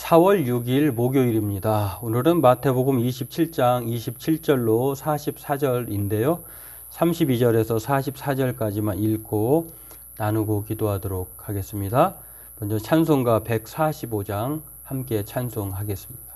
4월 6일 목요일입니다. 오늘은 마태복음 27장 27절로 44절인데요. 32절에서 44절까지만 읽고 나누고 기도하도록 하겠습니다. 먼저 찬송가 145장 함께 찬송하겠습니다.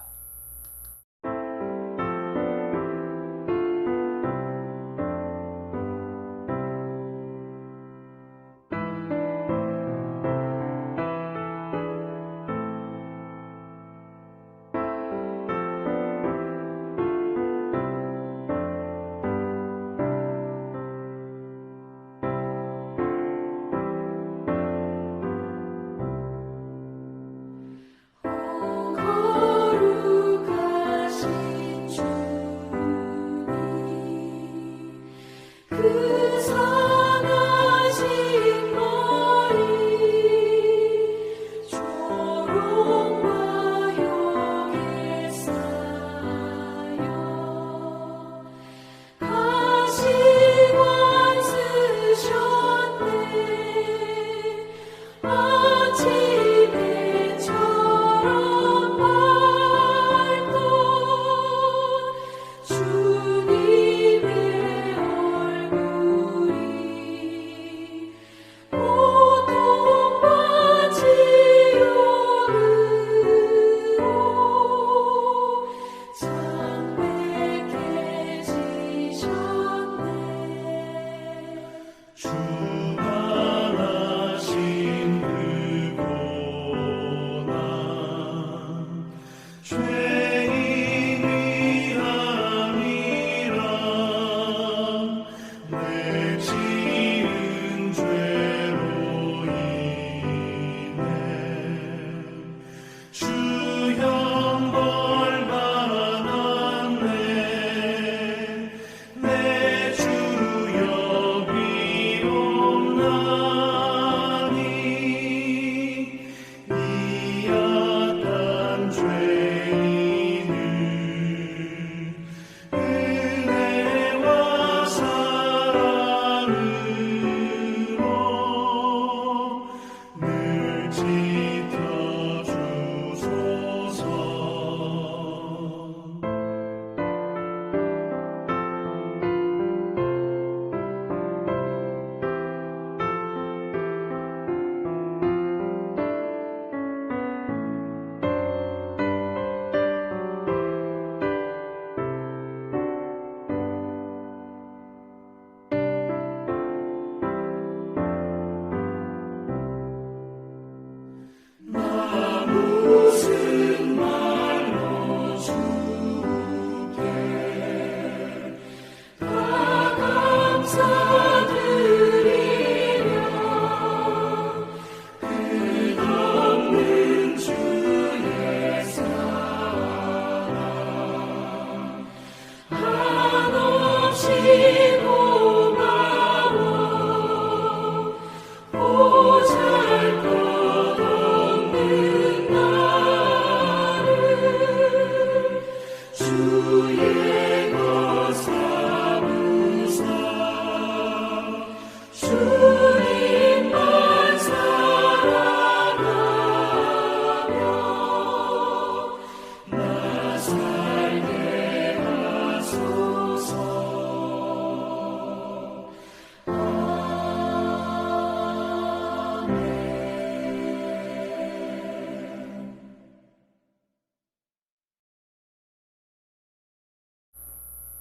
주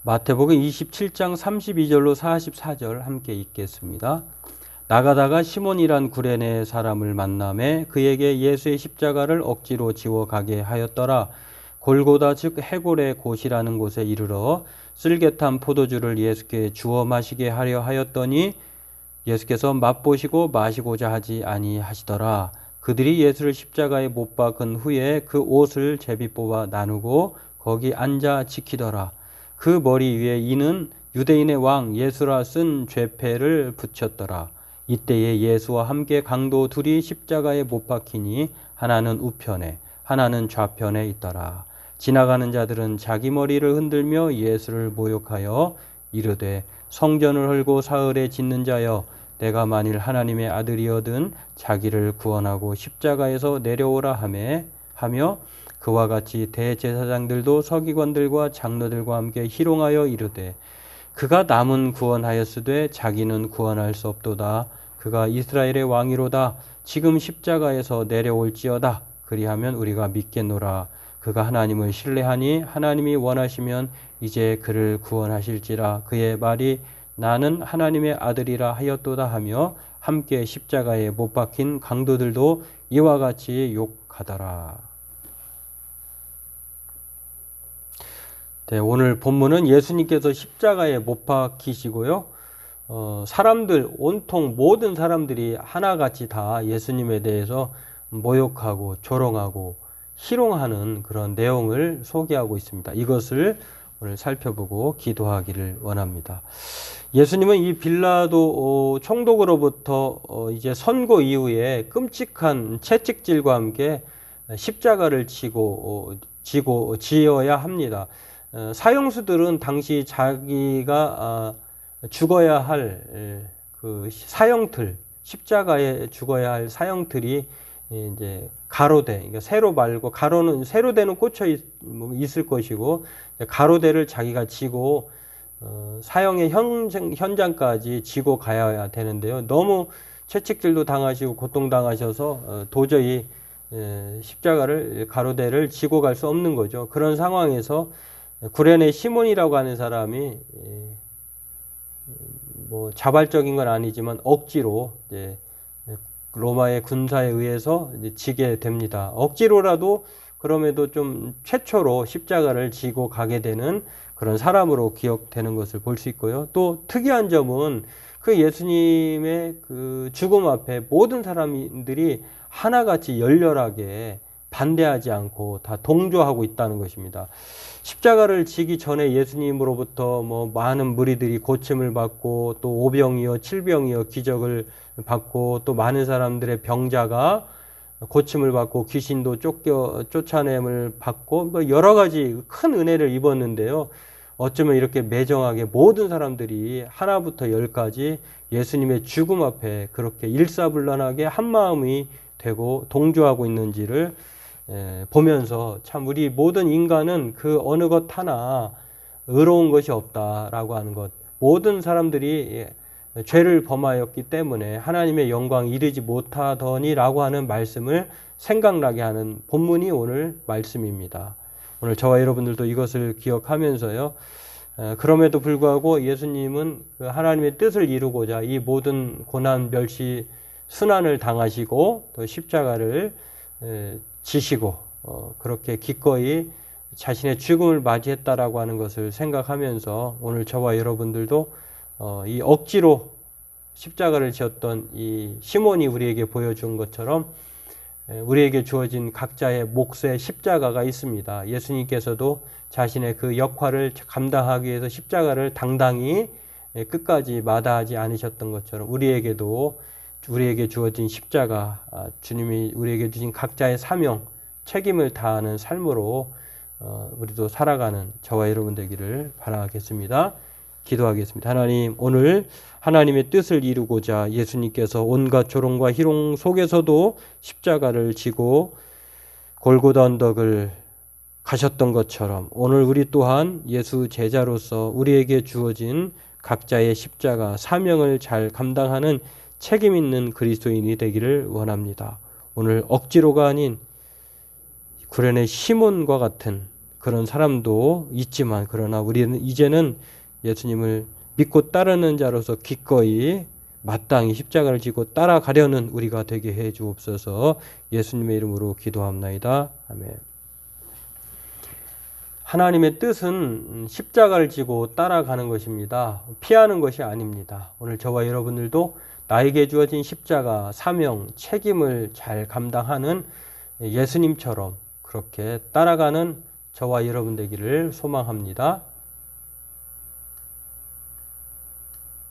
마태복음 27장 32절로 44절 함께 읽겠습니다. 나가다가 시몬이란 구레네 사람을 만남에 그에게 예수의 십자가를 억지로 지워 가게 하였더라. 골고다 즉 해골의 곳이라는 곳에 이르러 쓸개탄 포도주를 예수께 주어 마시게 하려 하였더니 예수께서 맛보시고 마시고자 하지 아니하시더라. 그들이 예수를 십자가에 못 박은 후에 그 옷을 제비 뽑아 나누고 거기 앉아 지키더라. 그 머리 위에 이는 유대인의 왕 예수라 쓴 죄패를 붙였더라. 이때에 예수와 함께 강도 둘이 십자가에 못 박히니 하나는 우편에 하나는 좌편에 있더라. 지나가는 자들은 자기 머리를 흔들며 예수를 모욕하여 이르되 성전을 헐고 사흘에 짓는 자여 내가 만일 하나님의 아들이어든 자기를 구원하고 십자가에서 내려오라 하며 그와 같이 대제사장들도 서기관들과 장로들과 함께 희롱하여 이르되 그가 남은 구원하였으되 자기는 구원할 수 없도다. 그가 이스라엘의 왕이로다. 지금 십자가에서 내려올지어다. 그리하면 우리가 믿겠노라. 그가 하나님을 신뢰하니 하나님이 원하시면 이제 그를 구원하실지라. 그의 말이 나는 하나님의 아들이라 하였도다 하며 함께 십자가에 못 박힌 강도들도 이와 같이 욕하더라. 네, 오늘 본문은 예수님께서 십자가에 못 박히시고요. 어, 사람들 온통 모든 사람들이 하나같이 다 예수님에 대해서 모욕하고 조롱하고 희롱하는 그런 내용을 소개하고 있습니다. 이것을 오늘 살펴보고 기도하기를 원합니다. 예수님은 이 빌라도 어, 총독으로부터 어, 이제 선고 이후에 끔찍한 채찍질과 함께 십자가를 지고 어, 지고 지어야 합니다. 어, 사형수들은 당시 자기가 아, 죽어야 할 그 사형틀 십자가에 죽어야 할 사형틀이 이제 가로대, 그러니까 세로 말고 가로는 세로대는 꽂혀 있, 뭐 있을 것이고 가로대를 자기가 지고 어, 사형의 현장, 현장 까지 지고 가야 되는데요. 너무 채찍질도 당하시고 고통 당하셔서 어, 도저히 에, 십자가를 가로대를 지고 갈 수 없는 거죠. 그런 상황에서 구레네 시몬이라고 하는 사람이 에, 뭐 자발적인 건 아니지만 억지로 로마의 군사에 의해서 지게 됩니다. 억지로라도 그럼에도 좀 최초로 십자가를 지고 가게 되는 그런 사람으로 기억되는 것을 볼 수 있고요. 또 특이한 점은 그 예수님의 그 죽음 앞에 모든 사람들이 하나같이 열렬하게 반대하지 않고 다 동조하고 있다는 것입니다. 십자가를 지기 전에 예수님으로부터 뭐 많은 무리들이 고침을 받고 또 오병이어 칠병이어 기적을 받고 또 많은 사람들의 병자가 고침을 받고 귀신도 쫓겨 쫓아냄을 받고 뭐 여러 가지 큰 은혜를 입었는데요. 어쩌면 이렇게 매정하게 모든 사람들이 하나부터 열까지 예수님의 죽음 앞에 그렇게 일사불란하게 한 마음이 되고 동조하고 있는지를 에, 보면서 참 우리 모든 인간은 그 어느 것 하나 의로운 것이 없다라고 하는 것 모든 사람들이 예, 죄를 범하였기 때문에 하나님의 영광 이르지 못하더니라고 하는 말씀을 생각나게 하는 본문이 오늘 말씀입니다. 오늘 저와 여러분들도 이것을 기억하면서요. 에, 그럼에도 불구하고 예수님은 그 하나님의 뜻을 이루고자 이 모든 고난 멸시 순환을 당하시고 또 십자가를 에, 지시고 어, 그렇게 기꺼이 자신의 죽음을 맞이했다라고 하는 것을 생각하면서 오늘 저와 여러분들도 어, 이 억지로 십자가를 지었던 이 시몬이 우리에게 보여준 것처럼 에, 우리에게 주어진 각자의 몫의 십자가가 있습니다. 예수님께서도 자신의 그 역할을 감당하기 위해서 십자가를 당당히 에, 끝까지 마다하지 않으셨던 것처럼 우리에게도 우리에게 주어진 십자가, 아, 주님이 우리에게 주신 각자의 사명, 책임을 다하는 삶으로 어, 우리도 살아가는 저와 여러분 되기를 바라겠습니다. 기도하겠습니다. 하나님, 오늘 하나님의 뜻을 이루고자 예수님께서 온갖 조롱과 희롱 속에서도 십자가를 지고 골고다 언덕을 가셨던 것처럼 오늘 우리 또한 예수 제자로서 우리에게 주어진 각자의 십자가 사명을 잘 감당하는 책임 있는 그리스도인이 되기를 원합니다. 오늘 억지로가 아닌 구련의 시몬과 같은 그런 사람도 있지만 그러나 우리는 이제는 예수님을 믿고 따르는 자로서 기꺼이 마땅히 십자가를 지고 따라가려는 우리가 되게 해 주옵소서 예수님의 이름으로 기도합나이다. 아멘. 하나님의 뜻은 십자가를 지고 따라가는 것입니다. 피하는 것이 아닙니다. 오늘 저와 여러분들도 나에게 주어진 십자가, 사명, 책임을 잘 감당하는 예수님처럼 그렇게 따라가는 저와 여러분 되기를 소망합니다.